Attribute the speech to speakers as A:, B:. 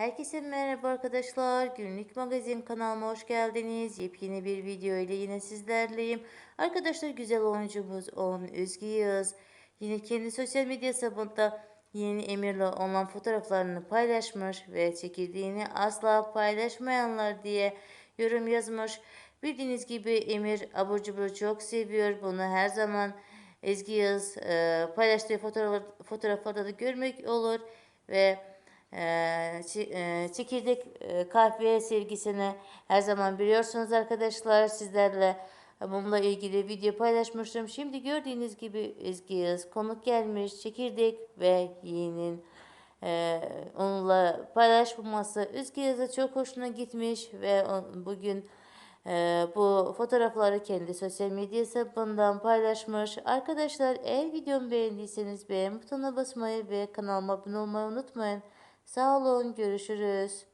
A: Herkese merhaba arkadaşlar. Günlük magazin kanalıma hoş geldiniz. Yepyeni bir video ile yine sizlerleyim. Arkadaşlar güzel oyuncumuz olan Özgü Yağız yine kendi sosyal medya hesabında yeni Emir'le olan fotoğraflarını paylaşmış ve çekildiğini asla paylaşmayanlar diye yorum yazmış. Bildiğiniz gibi Emir abur cubur çok seviyor. Bunu her zaman Ezgi Yağız e, paylaştığı fotoğraf, fotoğraflarda da görmek olur ve çekirdek e, kahve sevgisini her zaman biliyorsunuz arkadaşlar sizlerle bununla ilgili video paylaşmıştım. Şimdi gördüğünüz gibi Ezgi Yağız konuk gelmiş çekirdek ve yeğenin e, onunla paylaşılması Özge Yaz'a çok hoşuna gitmiş ve bugün e, bu fotoğrafları kendi sosyal medya hesabından paylaşmış. Arkadaşlar eğer videomu beğendiyseniz beğen butonuna basmayı ve kanalıma abone olmayı unutmayın. Sağ olun görüşürüz.